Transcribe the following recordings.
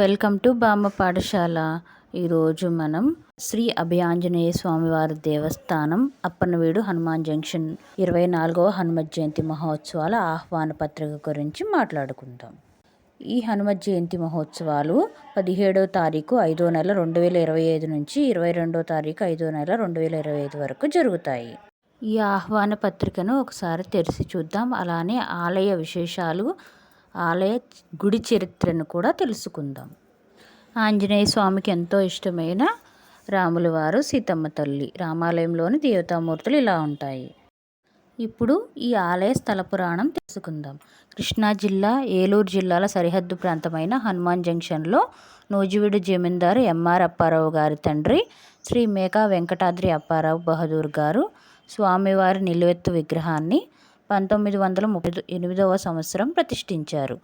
Welcome to బామ్మ పాఠశాల. ఈరోజు మనం శ్రీ అభయాంజనేయ స్వామివారి దేవస్థానం అప్పన్నవీడు హనుమాన్ జంక్షన్ ఇరవై నాలుగవ హనుమత్ జయంతి మహోత్సవాల ఆహ్వాన పత్రిక గురించి మాట్లాడుకుందాం. ఈ హనుమత్ జయంతి మహోత్సవాలు పదిహేడవ తారీఖు ఐదో నెల రెండు వేల ఇరవై ఐదు నుంచి ఇరవై రెండో తారీఖు ఐదో నెల రెండు వేల ఇరవై ఐదు వరకు జరుగుతాయి. ఈ ఆహ్వాన పత్రికను ఒకసారి తెరిచి చూద్దాం. అలానే ఆలయ విశేషాలు ఆలయ గుడి చరిత్రను కూడా తెలుసుకుందాం. ఆంజనేయ స్వామికి ఎంతో ఇష్టమైన రాముల వారు సీతమ్మ తల్లి. రామాలయంలోని దేవతామూర్తులు ఇలా ఉంటాయి. ఇప్పుడు ఈ ఆలయ స్థల పురాణం తెలుసుకుందాం. కృష్ణా జిల్లా ఏలూరు జిల్లాల సరిహద్దు ప్రాంతమైన హనుమాన్ జంక్షన్లో నూజివీడు జమీందారు ఎంఆర్ అప్పారావు గారి తండ్రి శ్రీ మేకా వెంకటాద్రి అప్పారావు బహదూర్ గారు స్వామివారి నిలువెత్తు విగ్రహాన్ని పంతొమ్మిది వందల ముప్పై ఎనిమిదవ సంవత్సరం ప్రతిష్ఠించారు.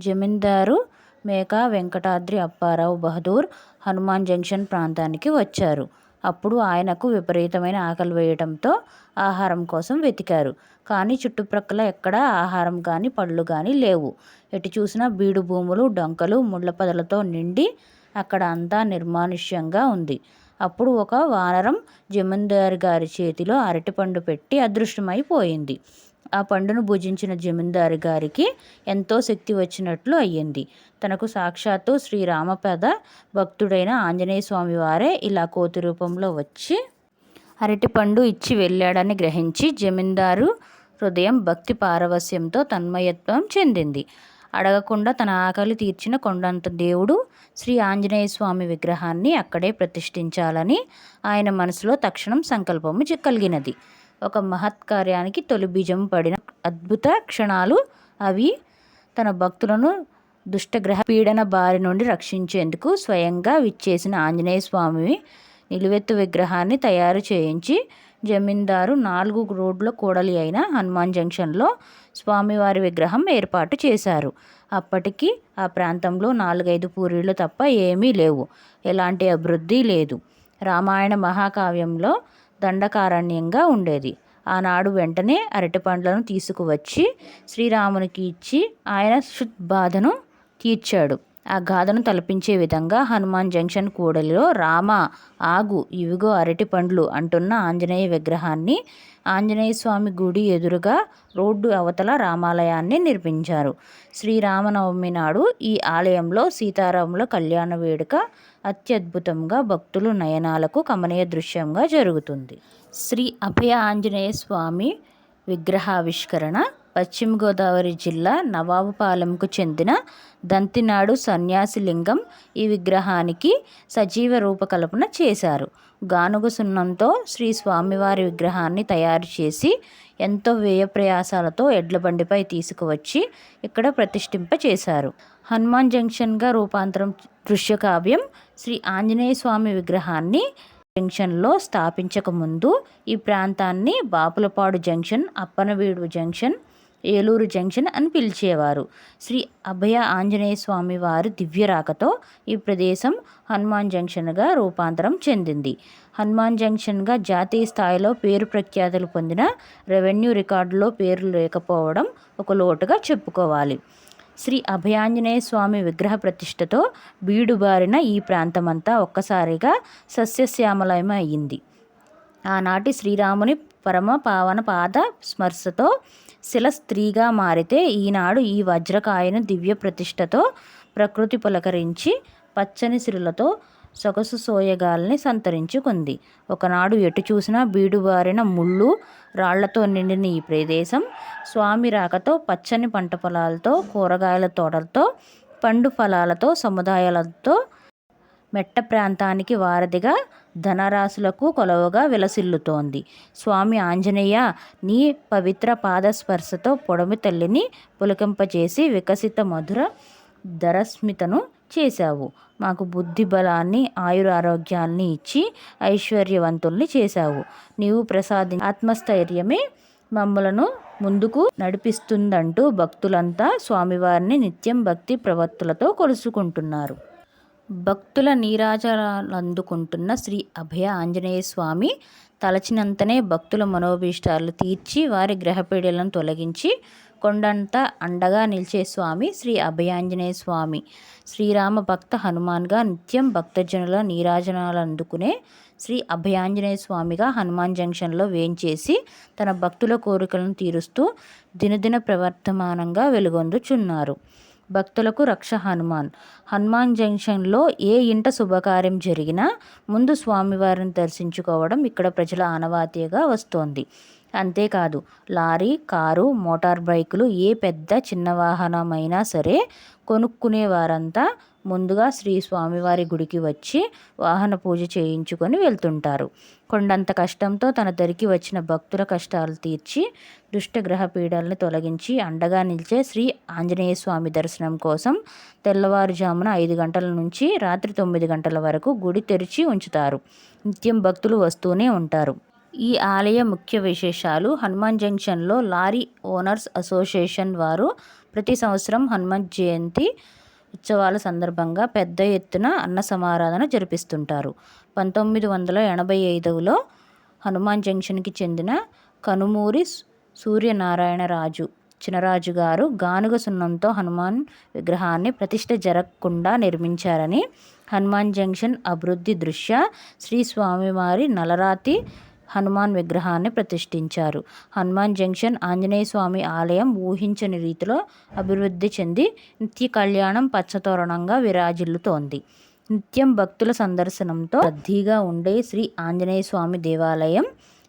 జమీందారు మేకా వెంకటాద్రి అప్పారావు బహదూర్ హనుమాన్ జంక్షన్ ప్రాంతానికి వచ్చారు. అప్పుడు ఆయనకు విపరీతమైన ఆకలి వేయడంతో ఆహారం కోసం వెతికారు. కానీ చుట్టుప్రక్కల ఎక్కడా ఆహారం కానీ పళ్ళు కానీ లేవు. ఎటు చూసినా బీడు భూములు డొంకలు ముళ్ళపదలతో నిండి అక్కడ అంతా నిర్మానుష్యంగా ఉంది. అప్పుడు ఒక వానరం జమీందారు గారి చేతిలో అరటిపండు పెట్టి అదృష్టమైపోయింది ఆ పండును భుజించిన జమీందారు గారికి ఎంతో శక్తి వచ్చినట్లు అయ్యింది. తనకు సాక్షాత్తు శ్రీరామపద భక్తుడైన ఆంజనేయ స్వామి వారే ఇలా కోతి రూపంలో వచ్చి అరటిపండు ఇచ్చి వెళ్ళాడని గ్రహించి జమీందారు హృదయం భక్తి పారవస్యంతో తన్మయత్వం చెందింది. అడగకుండా తన ఆకలి తీర్చిన కొండంత దేవుడు శ్రీ ఆంజనేయ స్వామి విగ్రహాన్ని అక్కడే ప్రతిష్ఠించాలని ఆయన మనసులో తక్షణం సంకల్పము కలిగినది. ఒక మహత్కార్యానికి తొలి బీజం పడిన అద్భుత క్షణాలు అవి తన భక్తులను దుష్టగ్రహ పీడన బారి నుండి రక్షించేందుకు స్వయంగా విచ్చేసిన ఆంజనేయ స్వామి నిలువెత్తు విగ్రహాన్ని తయారు చేయించి జమీందారు నాలుగు రోడ్ల కూడలి అయిన హనుమాన్ జంక్షన్లో స్వామివారి విగ్రహం ఏర్పాటు చేశారు. అప్పటికి ఆ ప్రాంతంలో నాలుగైదు పూరీలు తప్ప ఏమీ లేవు. ఎలాంటి అభివృద్ధి లేదు. రామాయణ మహాకావ్యంలో దండకారణ్యంగా ఉండేది. ఆనాడు వెంటనే అరటిపండ్లను తీసుకువచ్చి శ్రీరామునికి ఇచ్చి ఆయన బాధను తీర్చాడు. ఆ గాథను తలపించే విధంగా హనుమాన్ జంక్షన్ కూడలిలో రామ ఆగు ఇవిగో అరటి పండ్లు అంటున్న ఆంజనేయ విగ్రహాన్ని ఆంజనేయ స్వామి గుడి ఎదురుగా రోడ్డు అవతల రామాలయాన్ని నిర్మించారు. శ్రీరామనవమి నాడు ఈ ఆలయంలో సీతారాముల కళ్యాణ వేడుక అత్యద్భుతంగా భక్తులు నయనాలకు కమనీయ దృశ్యంగా జరుగుతుంది. శ్రీ అభయ ఆంజనేయ స్వామి విగ్రహావిష్కరణ పశ్చిమ గోదావరి జిల్లా నవాబుపాలెంకు చెందిన దంతినాడు సన్యాసి లింగం ఈ విగ్రహానికి సజీవ రూపకల్పన చేశారు. గానుగ సున్నంతో శ్రీ స్వామివారి విగ్రహాన్ని తయారు చేసి ఎంతో వ్యయ ప్రయాసాలతో ఎడ్లబండిపై తీసుకువచ్చి ఇక్కడ ప్రతిష్ఠింప చేశారు హనుమాన్ జంక్షన్గా రూపాంతరం దృశ్యకావ్యం శ్రీ ఆంజనేయ స్వామి విగ్రహాన్ని జంక్షన్లో స్థాపించకముందు ఈ ప్రాంతాన్ని Bapulapadu junction Appanaveedu junction Eluru junction అని పిలిచేవారు. శ్రీ అభయ ఆంజనేయ స్వామి వారి దివ్యరాకతో ఈ ప్రదేశం హనుమాన్ జంక్షన్గా రూపాంతరం చెందింది. హనుమాన్ జంక్షన్గా జాతీయ స్థాయిలో పేరు ప్రఖ్యాతులు పొందిన రెవెన్యూ రికార్డులో పేరు లేకపోవడం ఒక లోటుగా చెప్పుకోవాలి. శ్రీ అభయాంజనేయ స్వామి విగ్రహ ప్రతిష్టతో బీడుబారిన ఈ ప్రాంతమంతా ఒక్కసారిగా సస్యశ్యామలయం అయ్యింది ఆనాటి శ్రీరాముని పరమ పావన పాద స్మర్శతో శిల స్త్రీగా మారితే ఈనాడు ఈ వజ్రకాయను దివ్య ప్రతిష్టతో ప్రకృతి పులకరించి పచ్చని సిరులతో సొగసు సోయగాల్ని సంతరించుకుంది. ఒకనాడు ఎటు చూసినా బీడుబారిన ముళ్ళు రాళ్ళతో నిండిన ఈ ప్రదేశం స్వామి రాకతో పచ్చని పంట పొలాలతో కూరగాయల తోటలతో పండు ఫలాలతో సముదాయాలతో మెట్ట ప్రాంతానికి వారధిగా ధనరాశులకు కొలవగా విలసిల్లుతోంది. స్వామి ఆంజనేయ నీ పవిత్ర పాదస్పర్శతో పొడమి తల్లిని పులకింపచేసి వికసిత మధుర ధరస్మితను చేశావు. మాకు బుద్ధి బలాన్ని ఆయురారోగ్యాన్ని ఇచ్చి ఐశ్వర్యవంతుల్ని చేశావు. నీవు ప్రసాది ఆత్మస్థైర్యమే మమ్మలను ముందుకు నడిపిస్తుందంటూ భక్తులంతా స్వామివారిని నిత్యం భక్తి ప్రవత్తులతో కొలుసుకుంటున్నారు. భక్తుల నీరాజాలందుకుంటున్న శ్రీ అభయ ఆంజనేయ స్వామి తలచినంతనే భక్తుల మనోభీష్టాలు తీర్చి వారి గ్రహపీడలను తొలగించి కొండంత అండగా నిలిచే స్వామి శ్రీ అభయాంజనేయ స్వామి. శ్రీరామ భక్త హనుమాన్గా నిత్యం భక్తజనుల నీరాజనాలు అందుకునే శ్రీ అభయాంజనేయ స్వామిగా హనుమాన్ జంక్షన్లో వేయించేసి తన భక్తుల కోరికలను తీరుస్తూ దినదిన ప్రవర్తమానంగా వెలుగొందుచున్నారు. భక్తులకు రక్ష హనుమాన్. హనుమాన్ జంక్షన్లో ఏ ఇంట శుభకార్యం జరిగినా ముందు స్వామివారిని దర్శించుకోవడం ఇక్కడ ప్రజల ఆనవాతీయగా వస్తోంది. అంతేకాదు లారీ కారు మోటార్ బైకులు ఏ పెద్ద చిన్న వాహనమైనా సరే కొనుక్కునే వారంతా ముందుగా శ్రీ స్వామివారి గుడికి వచ్చి వాహన పూజ చేయించుకొని వెళ్తుంటారు. కొండంత కష్టంతో తన దరికి వచ్చిన భక్తుల కష్టాలు తీర్చి దుష్టగ్రహ పీడల్ని తొలగించి అండగా నిలిచే శ్రీ ఆంజనేయ స్వామి దర్శనం కోసం తెల్లవారుజామున ఐదు గంటల నుంచి రాత్రి తొమ్మిది గంటల వరకు గుడి తెరిచి ఉంచుతారు. నిత్యం భక్తులు వస్తూనే ఉంటారు. ఈ ఆలయ ముఖ్య విశేషాలు హనుమాన్ జంక్షన్లో లారీ ఓనర్స్ అసోసియేషన్ వారు ప్రతి సంవత్సరం హనుమాన్ జయంతి ఉత్సవాల సందర్భంగా పెద్ద ఎత్తున అన్న సమారాధన జరిపిస్తుంటారు. పంతొమ్మిది వందల ఎనభై ఐదులో హనుమాన్ జంక్షన్కి చెందిన కనుమూరి సూర్యనారాయణ రాజు చినరాజు గారు గానుగ సున్నంతో హనుమాన్ విగ్రహాన్ని ప్రతిష్ట జరగకుండా నిర్మించారని హనుమాన్ జంక్షన్ అభివృద్ధి దృష్ట్యా శ్రీ స్వామివారి నలరాతి హనుమాన్ విగ్రహాన్ని ప్రతిష్ఠించారు. హనుమాన్ జంక్షన్ ఆంజనేయ స్వామి ఆలయం ఊహించని రీతిలో అభివృద్ధి చెంది నిత్య కళ్యాణం పచ్చతోరణంగా విరాజిల్లుతోంది. నిత్యం భక్తుల సందర్శనంతో రద్దీగా ఉండే శ్రీ ఆంజనేయ స్వామి దేవాలయం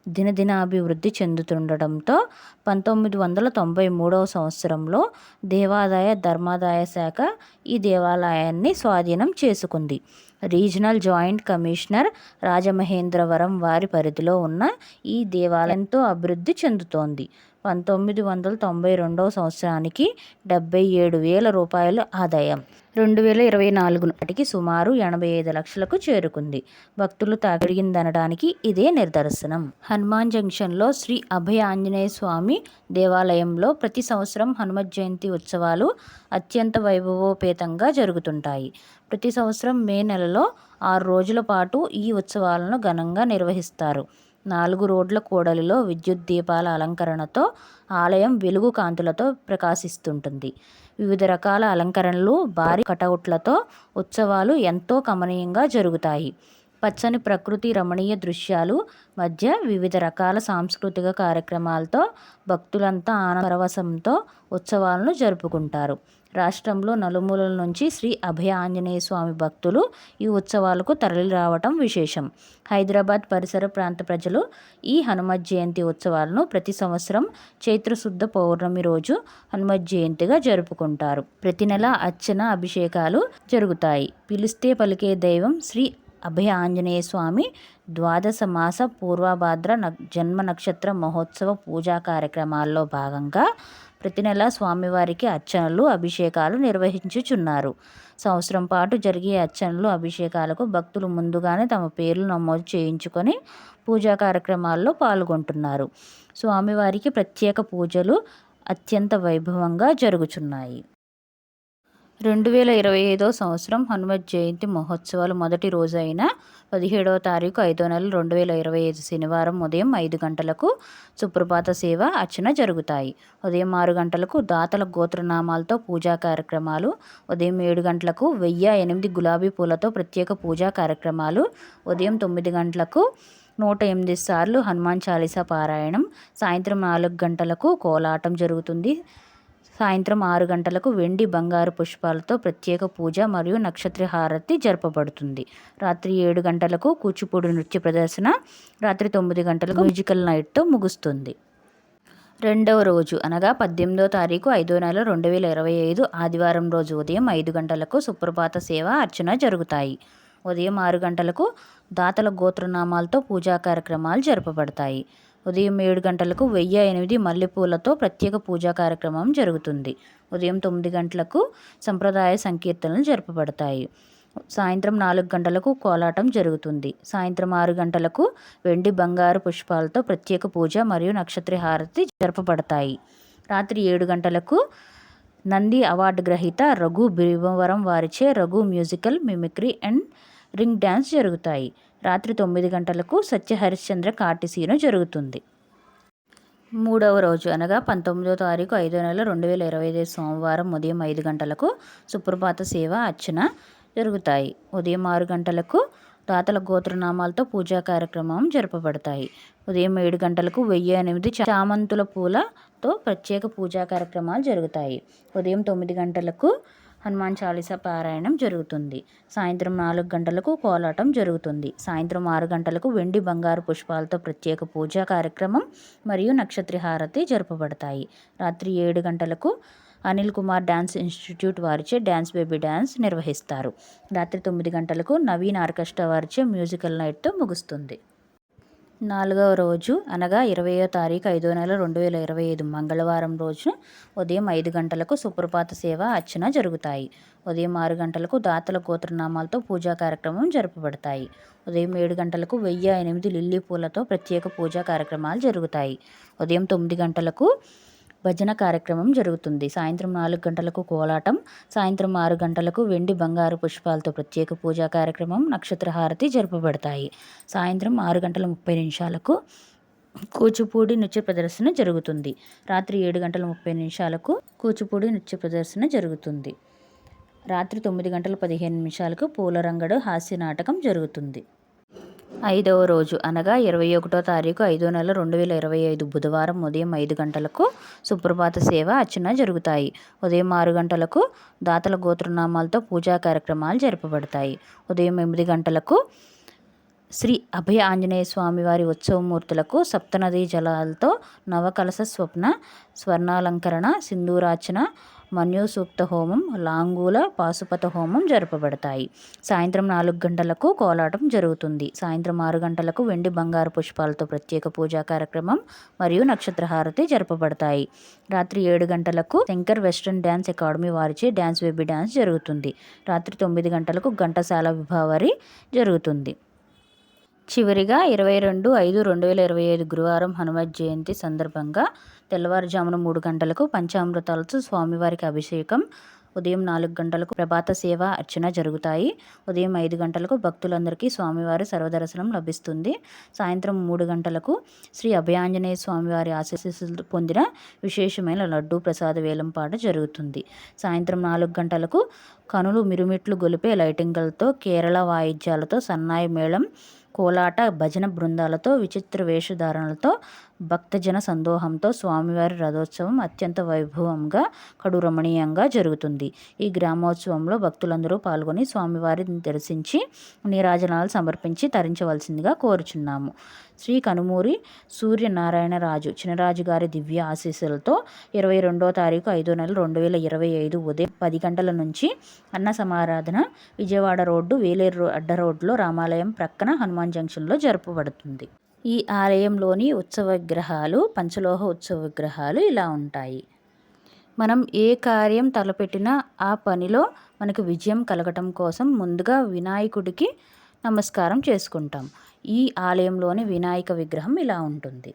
దినదినాభివృద్ధి చెందుతుండటంతో పంతొమ్మిది వందల తొంభై మూడవ సంవత్సరంలో దేవాదాయ ధర్మాదాయ శాఖ ఈ దేవాలయాన్ని స్వాధీనం చేసుకుంది. రీజనల్ జాయింట్ కమిషనర్ రాజమహేంద్రవరం వారి పరిధిలో ఉన్న ఈ దేవాలయంతో అభివృద్ధి చెందుతోంది. పంతొమ్మిది వందల తొంభై రెండవ సంవత్సరానికి డెబ్బై ఏడు వేల రూపాయల ఆదాయం. రెండు వేల ఇరవై నాలుగు నాటికి సుమారు ఎనభై ఐదు లక్షలకు చేరుకుంది. భక్తులు తాగిడిగిందనడానికి ఇదే నిదర్శనం. హనుమాన్ జంక్షన్లో శ్రీ అభయ ఆంజనేయ స్వామి దేవాలయంలో ప్రతి సంవత్సరం హనుమత్ జయంతి ఉత్సవాలు అత్యంత వైభవోపేతంగా జరుగుతుంటాయి. ప్రతి సంవత్సరం మే నెలలో ఆరు రోజుల పాటు ఈ ఉత్సవాలను ఘనంగా నిర్వహిస్తారు. నాలుగు రోడ్ల కూడలిలో విద్యుత్ దీపాల అలంకరణతో ఆలయం వెలుగు కాంతులతో ప్రకాశిస్తుంటుంది. వివిధ రకాల అలంకరణలు భారీ కటౌట్లతో ఉత్సవాలు ఎంతో కమనీయంగా జరుగుతాయి. పచ్చని ప్రకృతి రమణీయ దృశ్యాలు మధ్య వివిధ రకాల సాంస్కృతిక కార్యక్రమాలతో భక్తులంతా ఆనందరవసంతో ఉత్సవాలను జరుపుకుంటారు. రాష్ట్రంలో నలుమూలల నుంచి శ్రీ అభయ ఆంజనేయ స్వామి భక్తులు ఈ ఉత్సవాలకు తరలి రావటం విశేషం. హైదరాబాద్ పరిసర ప్రాంత ప్రజలు ఈ హనుమత్ జయంతి ఉత్సవాలను ప్రతి సంవత్సరం చైత్రశుద్ధ పౌర్ణమి రోజు హనుమత్ జయంతిగా జరుపుకుంటారు. ప్రతి నెల అర్చన అభిషేకాలు జరుగుతాయి. పిలిస్తే పలికే దైవం శ్రీ అభయ ఆంజనేయ స్వామి ద్వాదశ మాస పూర్వభాద్ర జన్మ నక్షత్ర మహోత్సవ పూజా కార్యక్రమాల్లో భాగంగా ప్రతి నెల స్వామివారికి అర్చనలు అభిషేకాలు నిర్వహించుచున్నారు. సంవత్సరం పాటు జరిగే అర్చనలు అభిషేకాలకు భక్తులు ముందుగానే తమ పేర్లు నమోదు చేయించుకొని పూజా కార్యక్రమాల్లో పాల్గొంటున్నారు. స్వామివారికి ప్రత్యేక పూజలు అత్యంత వైభవంగా జరుగుచున్నాయి. రెండు వేల ఇరవై ఐదో సంవత్సరం హనుమత్ జయంతి మహోత్సవాలు మొదటి రోజు అయిన పదిహేడవ తారీఖు ఐదో నెల రెండు వేల ఇరవై ఐదు శనివారం ఉదయం ఐదు గంటలకు సుప్రభాత సేవ అర్చన జరుగుతాయి. ఉదయం ఆరు గంటలకు దాతల గోత్రనామాలతో పూజా కార్యక్రమాలు ఉదయం ఏడు గంటలకు వెయ్యి ఎనిమిది గులాబీ పూలతో ప్రత్యేక పూజా కార్యక్రమాలు ఉదయం తొమ్మిది గంటలకు నూట ఎనిమిది సార్లు హనుమాన్ చాలీసా పారాయణం సాయంత్రం నాలుగు గంటలకు కోలాటం జరుగుతుంది. సాయంత్రం ఆరు గంటలకు వెండి బంగారు పుష్పాలతో ప్రత్యేక పూజ మరియు నక్షత్ర హారతి జరపబడుతుంది. రాత్రి ఏడు గంటలకు కూచిపూడి నృత్య ప్రదర్శన రాత్రి తొమ్మిది గంటలకు మ్యూజికల్ నైట్తో ముగుస్తుంది. రెండవ రోజు అనగా పద్దెనిమిదో తారీఖు ఐదో నెల రెండు వేల ఇరవై ఐదు ఆదివారం రోజు ఉదయం ఐదు గంటలకు సుప్రభాత సేవ అర్చన జరుగుతాయి. ఉదయం ఆరు గంటలకు దాతల గోత్రనామాలతో పూజా కార్యక్రమాలు జరపబడతాయి. ఉదయం ఏడు గంటలకు వెయ్యి ఎనిమిది మల్లెపూలతో ప్రత్యేక పూజా కార్యక్రమం జరుగుతుంది. ఉదయం తొమ్మిది గంటలకు సంప్రదాయ సంకీర్తనలు జరపబడతాయి. సాయంత్రం నాలుగు గంటలకు కోలాటం జరుగుతుంది. సాయంత్రం ఆరు గంటలకు వెండి బంగారు పుష్పాలతో ప్రత్యేక పూజ మరియు నక్షత్ర హారతి జరపబడతాయి. రాత్రి ఏడు గంటలకు నంది అవార్డు గ్రహీత రఘు భీమవరం వారిచే Raghu musical mimicry and ring dance జరుగుతాయి. రాత్రి తొమ్మిది గంటలకు సత్య హరిశ్చంద్ర కార్టిసీను జరుగుతుంది. మూడవ రోజు అనగా పంతొమ్మిదో తారీఖు ఐదో నెల రెండు వేల ఇరవై ఐదు సోమవారం ఉదయం ఐదు గంటలకు సుప్రభాత సేవ అర్చన జరుగుతాయి. ఉదయం ఆరు గంటలకు దాతల గోత్రనామాలతో పూజా కార్యక్రమం జరపబడతాయి. ఉదయం ఏడు గంటలకు వెయ్యి ఎనిమిది చామంతుల పూలతో ప్రత్యేక పూజా కార్యక్రమాలు జరుగుతాయి. ఉదయం తొమ్మిది గంటలకు హనుమాన్ చాలీస పారాయణం జరుగుతుంది. సాయంత్రం నాలుగు గంటలకు కోలాటం జరుగుతుంది. సాయంత్రం ఆరు గంటలకు వెండి బంగారు పుష్పాలతో ప్రత్యేక పూజా కార్యక్రమం మరియు నక్షత్రహారతి జరపబడతాయి. రాత్రి ఏడు గంటలకు అనిల్ కుమార్ డ్యాన్స్ ఇన్స్టిట్యూట్ వారిచే డ్యాన్స్ బేబీ డ్యాన్స్ నిర్వహిస్తారు. రాత్రి తొమ్మిది గంటలకు నవీన్ ఆర్కెస్ట్రా వారిచే మ్యూజికల్ నైట్తో ముగుస్తుంది. నాలుగవ రోజు అనగా ఇరవయో తారీఖు ఐదో నెల రెండు వేల ఇరవై ఐదు మంగళవారం రోజు ఉదయం ఐదు గంటలకు సుప్రభాత సేవ అర్చన జరుగుతాయి. ఉదయం ఆరు గంటలకు దాతల గోత్రనామాలతో పూజా కార్యక్రమం జరపబడతాయి. ఉదయం ఏడు గంటలకు వెయ్యి ఎనిమిది లిల్లీ పూలతో ప్రత్యేక పూజా కార్యక్రమాలు జరుగుతాయి. ఉదయం తొమ్మిది గంటలకు భజన కార్యక్రమం జరుగుతుంది. సాయంత్రం నాలుగు గంటలకు కోలాటం సాయంత్రం ఆరు గంటలకు వెండి బంగారు పుష్పాలతో ప్రత్యేక పూజా కార్యక్రమం నక్షత్రహారతి జరపబడతాయి. సాయంత్రం ఆరు గంటల ముప్పై నిమిషాలకు కూచిపూడి నృత్య ప్రదర్శన జరుగుతుంది. రాత్రి ఏడు గంటల ముప్పై నిమిషాలకు కూచిపూడి నృత్య ప్రదర్శన జరుగుతుంది. రాత్రి తొమ్మిది గంటల పదిహేను నిమిషాలకు పూలరంగడు హాస్య నాటకం జరుగుతుంది. ఐదవ రోజు అనగా ఇరవై ఒకటో తారీఖు ఐదో నెల రెండు వేల ఇరవై ఐదు బుధవారం ఉదయం ఐదు గంటలకు సుప్రభాత సేవ అర్చన జరుగుతాయి. ఉదయం ఆరు గంటలకు దాతల గోత్రనామాలతో పూజా కార్యక్రమాలు జరపబడతాయి. ఉదయం ఎనిమిది గంటలకు శ్రీ అభయ ఆంజనేయ స్వామి వారి ఉత్సవమూర్తులకు సప్తనదీ జలాలతో నవకలశ స్వప్న స్వర్ణాలంకరణ సింధూరాచన మన్యుసూక్త హోమం లాంగూల పాశుపత హోమం జరపబడతాయి. సాయంత్రం నాలుగు గంటలకు కోలాటం జరుగుతుంది. సాయంత్రం ఆరు గంటలకు వెండి బంగారు పుష్పాలతో ప్రత్యేక పూజా కార్యక్రమం మరియు నక్షత్రహారతి జరపబడతాయి. రాత్రి ఏడు గంటలకు శంకర్ వెస్ట్రన్ డ్యాన్స్ అకాడమీ వారిచే డ్యాన్స్ బేబీ డ్యాన్స్ జరుగుతుంది. రాత్రి తొమ్మిది గంటలకు ఘంటసాల విభావరి జరుగుతుంది. చివరిగా ఇరవై రెండు ఐదు రెండు వేల ఇరవై ఐదు గురువారం హనుమత్ జయంతి సందర్భంగా తెల్లవారుజామున మూడు గంటలకు పంచామృతాలతో స్వామివారికి అభిషేకం ఉదయం నాలుగు గంటలకు ప్రభాత సేవ అర్చన జరుగుతాయి. ఉదయం ఐదు గంటలకు భక్తులందరికీ స్వామివారి సర్వదర్శనం లభిస్తుంది. సాయంత్రం మూడు గంటలకు శ్రీ అభయాంజనేయ స్వామివారి ఆశీస్సులు పొందిన విశేషమైన లడ్డూ ప్రసాద వేలంపాట జరుగుతుంది. సాయంత్రం నాలుగు గంటలకు కనులు మిరుమిట్లు గొలిపే లైటింగ్లతో కేరళ వాయిద్యాలతో సన్నాయి మేళం కోలాట భజన బృందాలతో విచిత్ర వేషధారణలతో భక్తజన సందోహంతో స్వామివారి రథోత్సవం అత్యంత వైభవంగా కడు రమణీయంగా జరుగుతుంది. ఈ గ్రామోత్సవంలో భక్తులందరూ పాల్గొని స్వామివారిని దర్శించి నీరాజనాలు సమర్పించి తరించవలసిందిగా కోరుచున్నాము. శ్రీ కనుమూరి సూర్యనారాయణరాజు చినరాజు గారి దివ్య ఆశీస్సులతో ఇరవై రెండో తారీఖు ఐదో నెల రెండు వేల ఇరవై ఐదు ఉదయం పది గంటల నుంచి అన్న సమారాధన విజయవాడ రోడ్డు వేలేరు అడ్డ రోడ్లో రామాలయం ప్రక్కన హనుమాన్ జంక్షన్లో జరుపబడుతుంది. ఈ ఆలయంలోని ఉత్సవ విగ్రహాలు పంచలోహ ఉత్సవ విగ్రహాలు ఇలా ఉంటాయి. మనం ఏ కార్యం తలపెట్టినా ఆ పనిలో మనకు విజయం కలగటం కోసం ముందుగా వినాయకుడికి నమస్కారం చేసుకుంటాం. ఈ ఆలయంలోని వినాయక విగ్రహం ఇలా ఉంటుంది.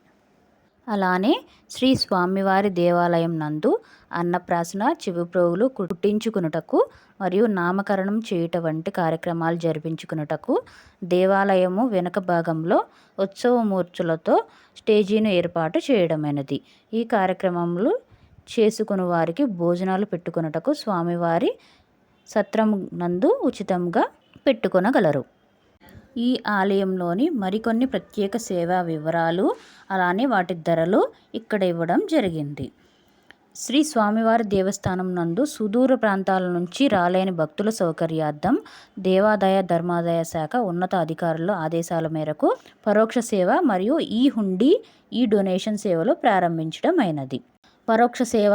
అలానే శ్రీ స్వామివారి దేవాలయం నందు అన్నప్రాసన చెవిప్రోగులు కుట్టించుకునుటకు మరియు నామకరణం చేయుట వంటి కార్యక్రమాలు జరిపించుకునుటకు దేవాలయము వెనుక భాగంలో ఉత్సవమూర్తులతో స్టేజీని ఏర్పాటు చేయడమైనది. ఈ కార్యక్రమములు చేసుకుని వారికి భోజనాలు పెట్టుకున్నటకు స్వామివారి సత్రం నందు ఉచితంగా పెట్టుకొనగలరు. ఈ ఆలయంలోని మరికొన్ని ప్రత్యేక సేవా వివరాలు అలానే వాటి ధరలు ఇక్కడ ఇవ్వడం జరిగింది. శ్రీ స్వామివారి దేవస్థానం నందు సుదూర ప్రాంతాల నుంచి రాలేని భక్తుల సౌకర్యార్థం దేవాదాయ ధర్మాదాయ శాఖ ఉన్నత అధికారుల ఆదేశాల మేరకు పరోక్ష సేవ మరియు ఈ హుండీ ఈ డొనేషన్ సేవలు ప్రారంభించడం అయినది పరోక్ష సేవ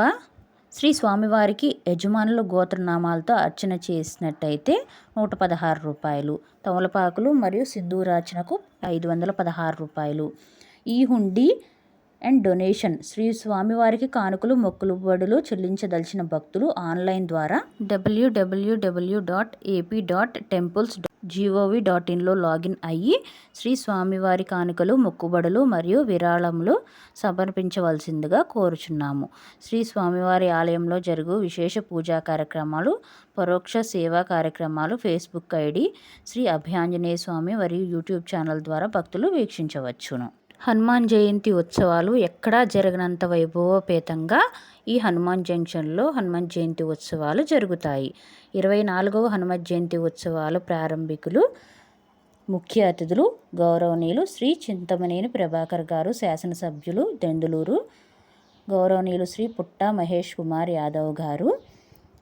శ్రీ స్వామివారికి యజమానుల గోత్రనామాలతో అర్చన చేసినట్టయితే నూట పదహారు రూపాయలు తమలపాకులు మరియు సింధూరార్చనకు ఐదు వందల పదహారు రూపాయలు. ఈ హుండీ అండ్ డొనేషన్ శ్రీ స్వామివారికి కానుకలు మొక్కులు బడులు చెల్లించదలిచిన భక్తులు ఆన్లైన్ ద్వారా WWW dot AP dot temples GOV dot ఇన్లో login అయ్యి శ్రీ స్వామివారి కానుకలు మొక్కుబడులు మరియు విరాళములు సమర్పించవలసిందిగా కోరుచున్నాము. శ్రీ స్వామివారి ఆలయంలో జరుగు విశేష పూజా కార్యక్రమాలు పరోక్ష సేవా కార్యక్రమాలు ఫేస్బుక్ ఐడి శ్రీ అభయాంజనేయ స్వామి మరియు యూట్యూబ్ ఛానల్ ద్వారా భక్తులు వీక్షించవచ్చును. హనుమాన్ జయంతి ఉత్సవాలు ఎక్కడా జరగనంత వైభవోపేతంగా ఈ హనుమాన్ జంక్షన్లో హనుమాన్ జయంతి ఉత్సవాలు జరుగుతాయి. ఇరవై నాలుగవ హనుమాన్ జయంతి ఉత్సవాలు ప్రారంభికులు ముఖ్య అతిథులు గౌరవనీయులు శ్రీ చింతమనేని ప్రభాకర్ గారు శాసనసభ్యులు దెందులూరు గౌరవనీయులు శ్రీ పుట్ట మహేష్ కుమార్ యాదవ్ గారు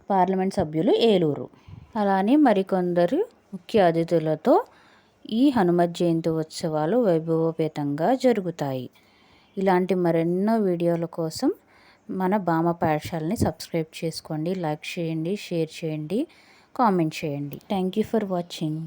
పార్లమెంట్ సభ్యులు ఏలూరు. అలానే మరికొందరు ముఖ్య అతిథులతో ఈ హనుమత్ జయంతి ఉత్సవాలు వైభవోపేతంగా జరుగుతాయి. ఇలాంటి మరెన్నో వీడియోల కోసం మన బామ పాఠశాలని సబ్స్క్రైబ్ చేసుకోండి లైక్ చేయండి షేర్ చేయండి కామెంట్ చేయండి. Thank you for watching.